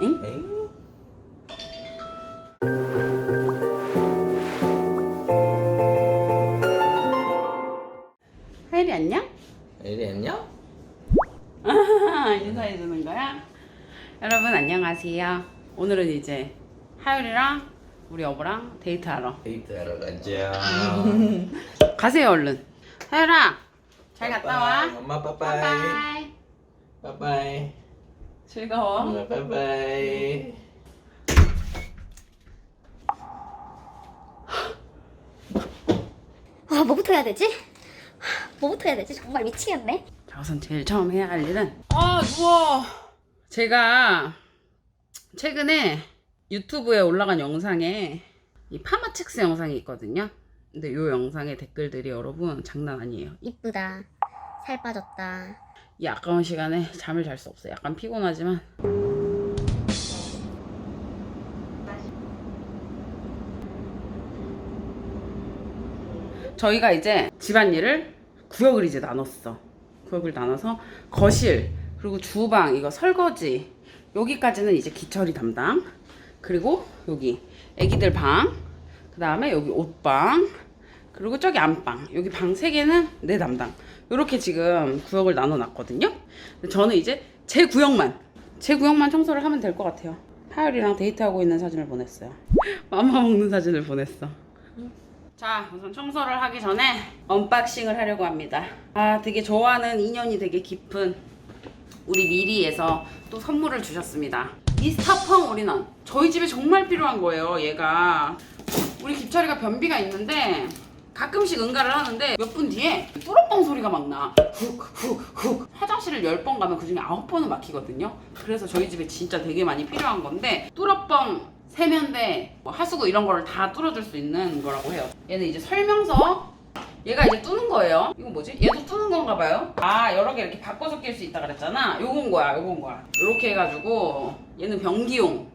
응? 에잉? 하율이 안녕? 에리 안녕? 인사해 주는 거야? 여러분 안녕하세요. 오늘은 이제 하율이랑 우리 여보랑 데이트하러 데이트하러 가자. 가세요 얼른. 하율아 잘 갔다 와. 엄마 빠빠이. 빠빠이. 즐거워. 엄마 빠빠이. 아, 뭐부터 해야 되지? 뭐부터 해야 되지? 정말 미치겠네. 자 우선 제일 처음 해야 할 일은 아 누워. 제가 최근에 유튜브에 올라간 영상에 이 파마첵스 영상이 있거든요. 근데 이 영상의 댓글들이 여러분 장난 아니에요. 이쁘다. 살 빠졌다. 이 아까운 시간에 잠을 잘 수 없어요. 약간 피곤하지만 저희가 이제 집안일을 구역을 이제 나눴어. 구역을 나눠서 거실 그리고 주방 이거 설거지 여기까지는 이제 기철이 담당 그리고 여기 애기들 방 그 다음에 여기 옷방 그리고 저기 안방 여기 방 세 개는 내 담당. 이렇게 지금 구역을 나눠 놨거든요. 저는 이제 제 구역만 제 구역만 청소를 하면 될 것 같아요. 하율이랑 데이트하고 있는 사진을 보냈어요. 맘마 먹는 사진을 보냈어. 자 우선 청소를 하기 전에 언박싱을 하려고 합니다. 아 되게 좋아하는 인연이 되게 깊은 우리 미리에서 또 선물을 주셨습니다. 미스터 펑 올인원. 저희 집에 정말 필요한 거예요 얘가. 우리 김철이가 변비가 있는데 가끔씩 응가를 하는데 몇 분 뒤에 뚜러뻥 소리가 막 나. 훅 훅 훅 화장실을 10번 가면 그 중에 9번은 막히거든요. 그래서 저희 집에 진짜 되게 많이 필요한 건데 뚜러뻥 세면대, 뭐 하수구 이런 거를 다 뚫어줄 수 있는 거라고 해요. 얘는 이제 설명서 얘가 이제 뚜는 거예요. 이거 뭐지? 얘도 뚜는 건가 봐요. 아, 여러 개 이렇게 바꿔서 낄 수 있다 그랬잖아. 요건 거야, 요건 거야. 이렇게 해가지고 얘는 변기용.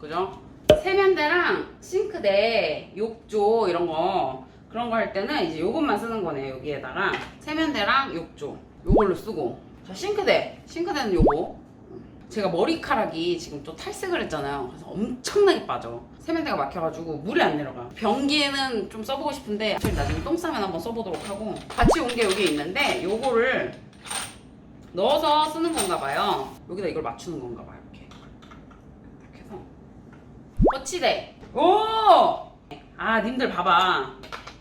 그죠? 세면대랑 싱크대, 욕조 이런 거 그런 거 할 때는 이제 요것만 쓰는 거네요. 여기에다가 세면대랑 욕조 요걸로 쓰고 자 싱크대, 싱크대는 요거 제가 머리카락이 지금 또 탈색을 했잖아요. 그래서 엄청나게 빠져. 세면대가 막혀가지고 물이 안 내려가. 변기에는 좀 써보고 싶은데 저희 나중에 똥 싸면 한번 써보도록 하고 같이 온 게 여기 있는데 요거를 넣어서 쓰는 건가 봐요. 여기다 이걸 맞추는 건가 봐요. 이렇게 이렇게 해서 거치대. 오! 아 님들 봐봐.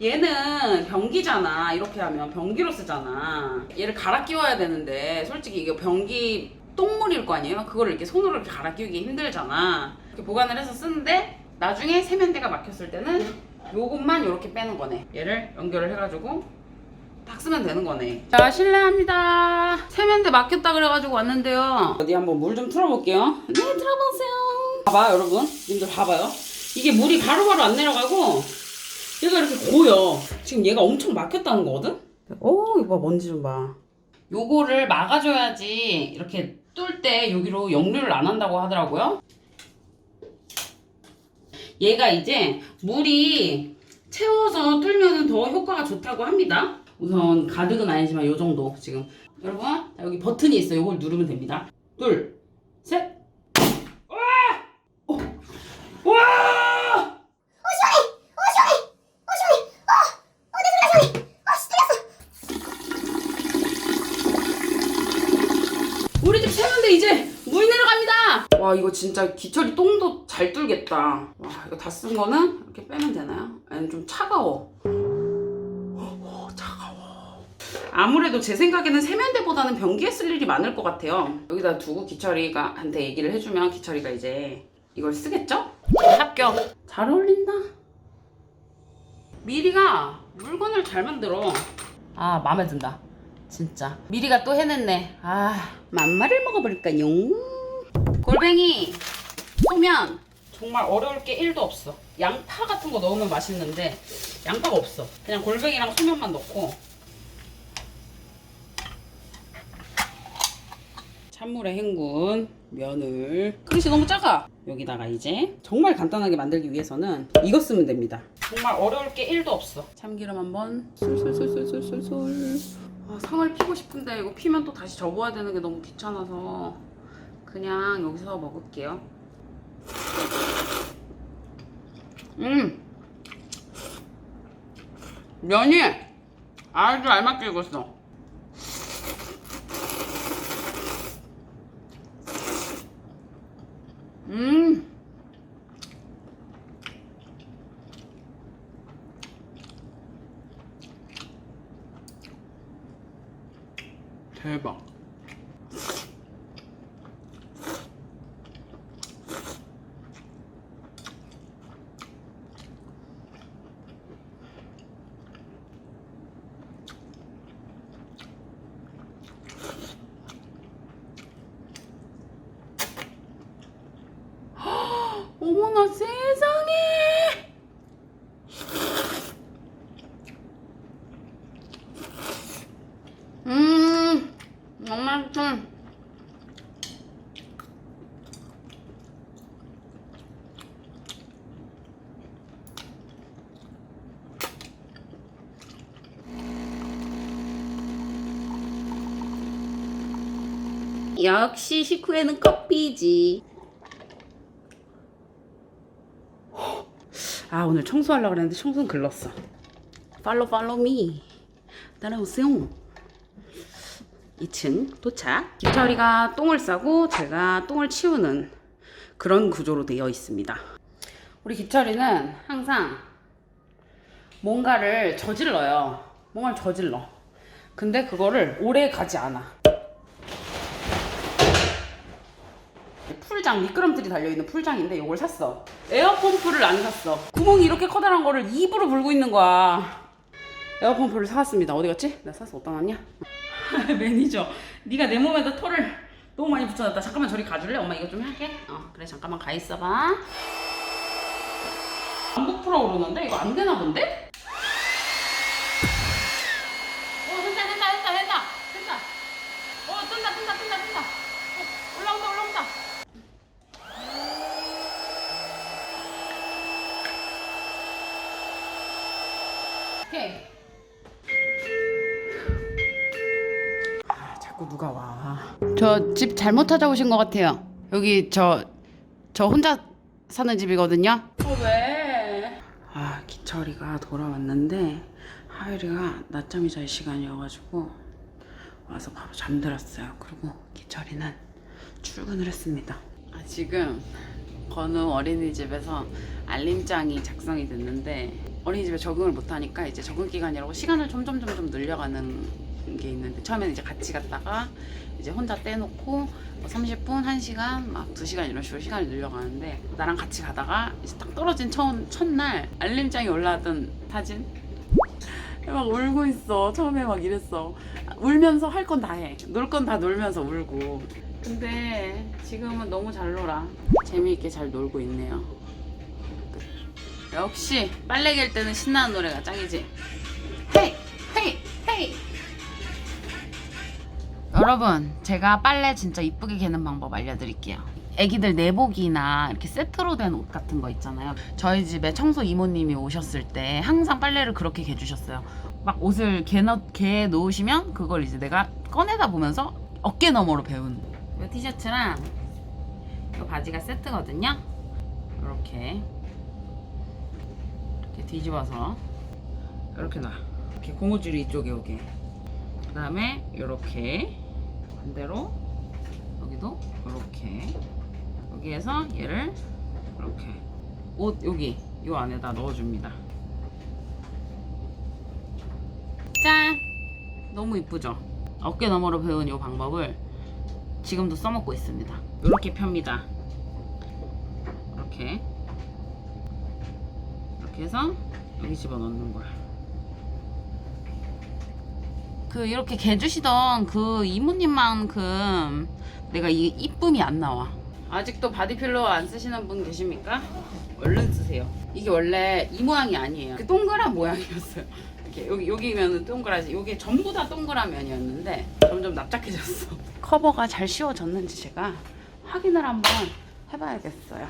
얘는 변기잖아. 이렇게 하면 변기로 쓰잖아. 얘를 갈아 끼워야 되는데 솔직히 이게 변기 똥물일 거 아니에요? 그거를 이렇게 손으로 이렇게 갈아 끼우기 힘들잖아. 이렇게 보관을 해서 쓰는데 나중에 세면대가 막혔을 때는 요것만 이렇게 빼는 거네. 얘를 연결을 해가지고 딱 쓰면 되는 거네. 자, 실례합니다. 세면대 막혔다 그래가지고 왔는데요. 어디 한번 물 좀 틀어볼게요. 네, 틀어보세요. 봐봐, 여러분. 님들 봐봐요. 이게 물이 바로바로 안 내려가고 얘가 이렇게 고여. 지금 얘가 엄청 막혔다는 거거든? 오, 이거 봐, 먼지 좀 봐. 요거를 막아줘야지 이렇게 뚫 때 여기로 역류를 안 한다고 하더라고요. 얘가 이제 물이 채워서 뚫면 더 효과가 좋다고 합니다. 우선 가득은 아니지만 요 정도 지금 여러분 자, 여기 버튼이 있어요. 요걸 누르면 됩니다. 둘, 셋. 와! 어. 와! 우리 집 세면대 이제 물 내려갑니다. 와 이거 진짜 기철이 똥도 잘 뚫겠다. 와 이거 다 쓴 거는 이렇게 빼면 되나요? 아니 좀 차가워. 오, 차가워. 아무래도 제 생각에는 세면대보다는 변기에 쓸 일이 많을 것 같아요. 여기다 두고 기철이가 한테 얘기를 해주면 기철이가 이제 이걸 쓰겠죠? 합격. 잘 어울린다. 미리가 물건을 잘 만들어. 아 마음에 든다. 진짜. 미리가 또 해냈네. 아 맘마를 먹어볼까요? 골뱅이, 소면 정말 어려울 게 1도 없어. 양파 같은 거 넣으면 맛있는데 양파가 없어. 그냥 골뱅이랑 소면만 넣고 찬물에 헹군 면을 그릇이 너무 작아. 여기다가 이제 정말 간단하게 만들기 위해서는 이거 쓰면 됩니다. 정말 어려울 게 1도 없어. 참기름 한번 솔솔솔솔솔솔솔. 아, 상을 피고 싶은데 이거 피면 또 다시 접어야 되는 게 너무 귀찮아서 그냥 여기서 먹을게요. 음! 면이 아주 알맞게 익었어. 음! 대박. 어머나 세상에! 음, 너무 맛있어. 역시 식후에는 커피지. 아 오늘 청소하려고 그랬는데 청소는 글렀어. 팔로 팔로 미. 따라오세요. 2층 도착. 기철이가 똥을 싸고 제가 똥을 치우는 그런 구조로 되어 있습니다. 우리 기철이는 항상 뭔가를 저질러요. 뭔가를 저질러. 근데 그거를 오래 가지 않아 풀장 미끄럼틀이 달려있는 풀장인데 이걸 샀어. 에어펌프를 안 샀어. 구멍이 이렇게 커다란 거를 입으로 물고 있는 거야. 에어펌프를 사왔습니다. 어디 갔지? 내가 사서 어디다 놨냐? 매니저. 네가 내 몸에다 털을 너무 많이 붙여놨다. 잠깐만 저리 가줄래? 엄마 이거 좀 할게. 어 그래 잠깐만 가 있어봐. 안 부풀어 오르는데? 이거 안 되나 본데? 어 된다 된다 된다 된다. 된다. 어 뜬다 뜬다 뜬다 뜬다. 어, 올라온다 올라온다 저 집 잘못 찾아오신 것 같아요. 여기 저, 저 혼자 사는 집이거든요. 어, 왜? 아, 기철이가 돌아왔는데, 하율이가 낮잠이 잘 시간이어가지고, 와서 바로 잠들었어요. 그리고 기철이는 출근을 했습니다. 아, 지금 건우 어린이집에서 알림장이 작성이 됐는데 어린이집에 적응을 못하니까 이제 적응 기간이라고 시간을 점점 점점 늘려가는 게 있는데 처음에는 이제 같이 갔다가 이제 혼자 떼놓고 뭐 30분, 1시간, 막 2시간 이런 식으로 시간을 늘려가는데 나랑 같이 가다가 이제 딱 떨어진 첫, 첫날 알림장이 올라왔던 사진 막 울고 있어. 처음에 막 이랬어. 울면서 할 건 다 해. 놀 건 다 놀면서 울고. 근데 지금은 너무 잘 놀아. 재미있게 잘 놀고 있네요. 역시 빨래 갤 때는 신나는 노래가 짱이지. 헤이 헤이 헤이. 여러분, 제가 빨래 진짜 이쁘게 개는 방법 알려드릴게요. 애기들 내복이나 이렇게 세트로 된 옷 같은 거 있잖아요. 저희 집에 청소 이모님이 오셨을 때 항상 빨래를 그렇게 개주셨어요. 막 옷을 개, 넣, 개 놓으시면 그걸 이제 내가 꺼내다 보면서 어깨 너머로 배운 이 티셔츠랑 이 바지가 세트거든요. 이렇게 이렇게 뒤집어서 이렇게 놔. 이렇게 고무줄이 이쪽에 오게. 그 다음에 이렇게 반대로 여기도 이렇게 여기에서 얘를 이렇게 옷 여기 요 안에다 넣어줍니다. 짠! 너무 이쁘죠? 어깨 너머로 배운 이 방법을 지금도 써먹고 있습니다. 이렇게 펴니다. 이렇게 이렇게 해서 여기 집어넣는 거야. 그 이렇게 개주시던 그 이모님만큼 내가 이 이쁨이 안 나와. 아직도 바디필러 안 쓰시는 분 계십니까? 얼른 쓰세요. 이게 원래 이 모양이 아니에요. 그 동그란 모양이었어요. 이렇게 여기 여기면은 동그라지. 여기 전부 다 동그란 면이었는데 점점 납작해졌어. 커버가 잘 씌워졌는지 제가 확인을 한번 해봐야겠어요.